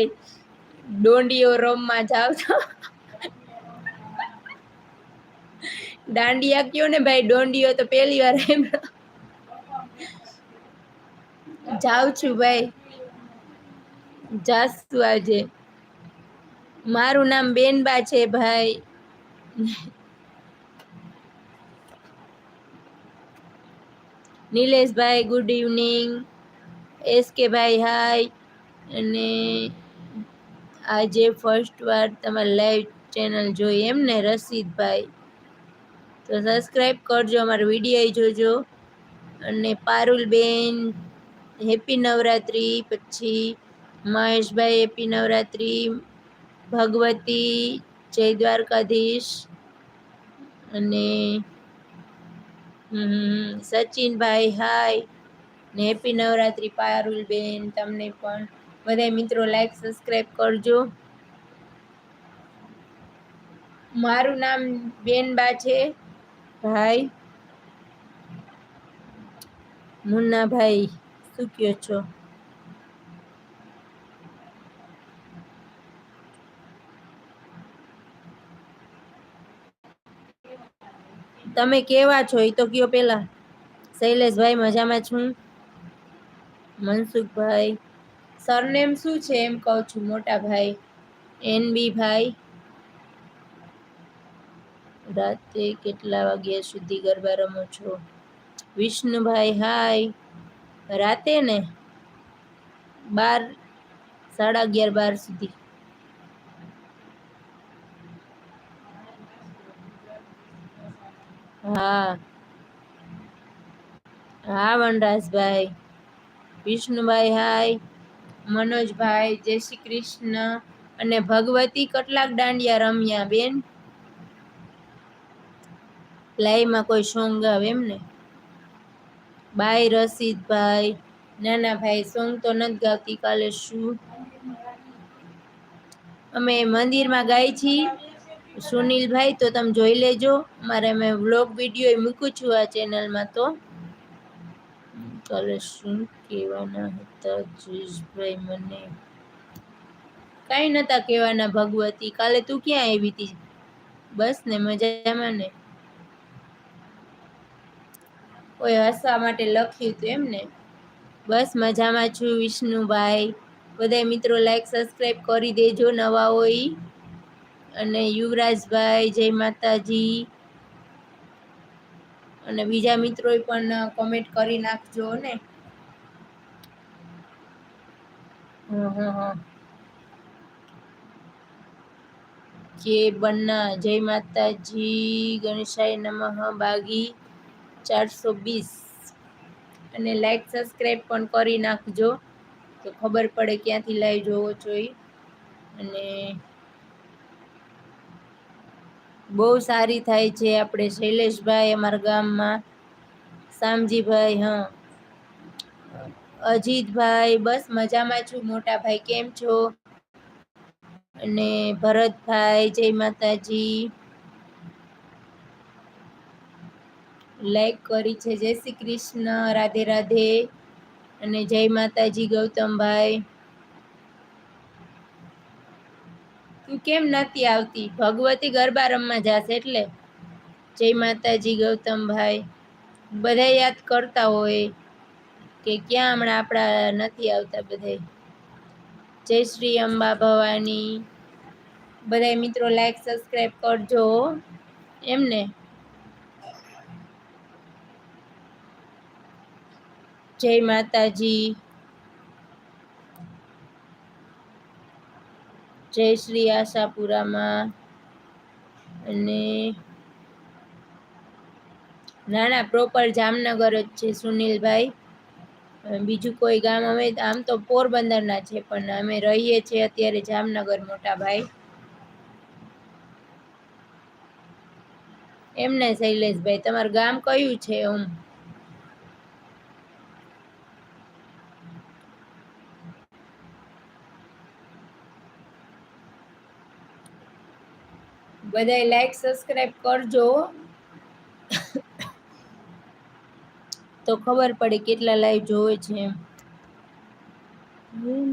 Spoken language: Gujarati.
ભાઈ દોંડીઓ રોમમાં જાવ છો? દાંડિયા કયો ને ભાઈ દોંડીઓ તો પહેલી વાર જાઉં છું ભાઈ. જાસુ આજે. મારું નામ બેનબા છે ભાઈ. નિલેશભાઈ, ગુડ ઇવનિંગ. એસ કે ભાઈ, હાય. અને આજે ફર્સ્ટ વાર તમારી લાઈવ ચેનલ જોઈ એમ ને રસીદભાઈ તો સબસ્ક્રાઈબ કરજો, અમારો વીડિયો જોજો. અને પારુલબેન, હેપી નવરાત્રી, પછી મહેશભાઈ, હેપી નવરાત્રી, ભગવતી, જય દ્વારકાધીશ, અને સચિનભાઈ હાય ને હેપી નવરાત્રી, પારુલબેન, તમને પણ. બધા મિત્રો લાઈક સબસ્ક્રાઈબ કરજો. મારું નામ બેનબા છે. ભાઈ. મુન્નાભાઈ, શું કહો છો? તમે કેવા છો? એ તો કયો પેલા. શૈલેષભાઈ, મજામાં છું. મનસુખભાઈ. સરનેમ શું છે એમ કહું છું, મોટા ભાઈ. એન બી ભાઈ. રાતે કેટલા વાગ્યા સુધી ગરબા રમો છો? વિષ્ણુભાઈ, હાય. રાતે ને? બાર, સાડા અગિયાર, બાર સુધી. હા. હા, વનરાજભાઈ. વિષ્ણુભાઈ, હાય. મનોજભાઈ, જય શ્રી કૃષ્ણ અને ભગવતી કેટલાક દાંડિયા રમ્યા બેન. લાઈમાં કોઈ સોંગ આવે એમ બાય રસીદભાઈ નાના ભાઈ સોંગ તો નથી ગાતી કાલે શું? અમે મંદિરમાં ગાઈ છીએ સુનિલભાઈ તો તમે જોઈ લેજો. મારે મેં વ્લોગ વીડિયો મૂકું છું આ ચેનલમાં તો. કાલે શું કહેવાના હતા જયેશભાઈ મને. કાંઈ નતા કહેવાના ભગવતી, કાલે તું ક્યાં આવી હતી? બસ ને મજામાં ને? કોઈ હસવા માટે લખ્યું હતું એમ ને? બસ મજામાં છું વિષ્ણુભાઈ. બધા મિત્રો લાઈક સબસ્ક્રાઈબ કરી દેજો નવા હોય. અને યુવરાજભાઈ, જય માતાજી. અને બીજા મિત્રોએ પણ કોમેન્ટ કરી નાખજો ને. કે બન્ના જય માતાજી ગણેશાય નમઃ બાગી ચારસો બીસ અને લાઈક સબસ્ક્રાઈબ પણ કરી નાખજો તો ખબર પડે ક્યાંથી લાઈવ જોવો જોઈ અને બહુ સારી થાય છે આપણે શૈલેષભાઈ અમારા ગામમાં, શામજીભાઈ, હા. અજીતભાઈ, બસ મજામાં છું, મોટા ભાઈ કેમ છો? અને ભરતભાઈ, જય માતાજી. લાઈક કરી છે, જય શ્રી કૃષ્ણ, રાધે રાધે. અને જય માતાજી, ગૌતમભાઈ. તું કેમ નથી આવતી? ભગવતી ગરબા રમવા જશે એટલે? જય માતાજી, ગૌતમભાઈ. બધા યાદ કરતા હોય કે ક્યાં હમણાં આપણા નથી આવતા બધા જય શ્રી અંબા ભવાની. બધા મિત્રો લાઈક સબસ્ક્રાઈબ કરજો એમને જય માતાજી. જય શ્રી આશાપુરામાં. અને ના ના પ્રોપર જામનગર જ છે સુનિલભાઈ. બીજું કોઈ ગામ અમે, આમ તો પોરબંદરના છે, પણ અમે રહીએ છીએ અત્યારે જામનગર મોટા ભાઈ એમને શૈલેષભાઈ, તમારું ગામ કયું છે, ઓમ? બધાય લાઈક સબસ્ક્રાઈબ કરજો. તો ખબર પડે કેટલા લાઈવ જોવે છે. એમ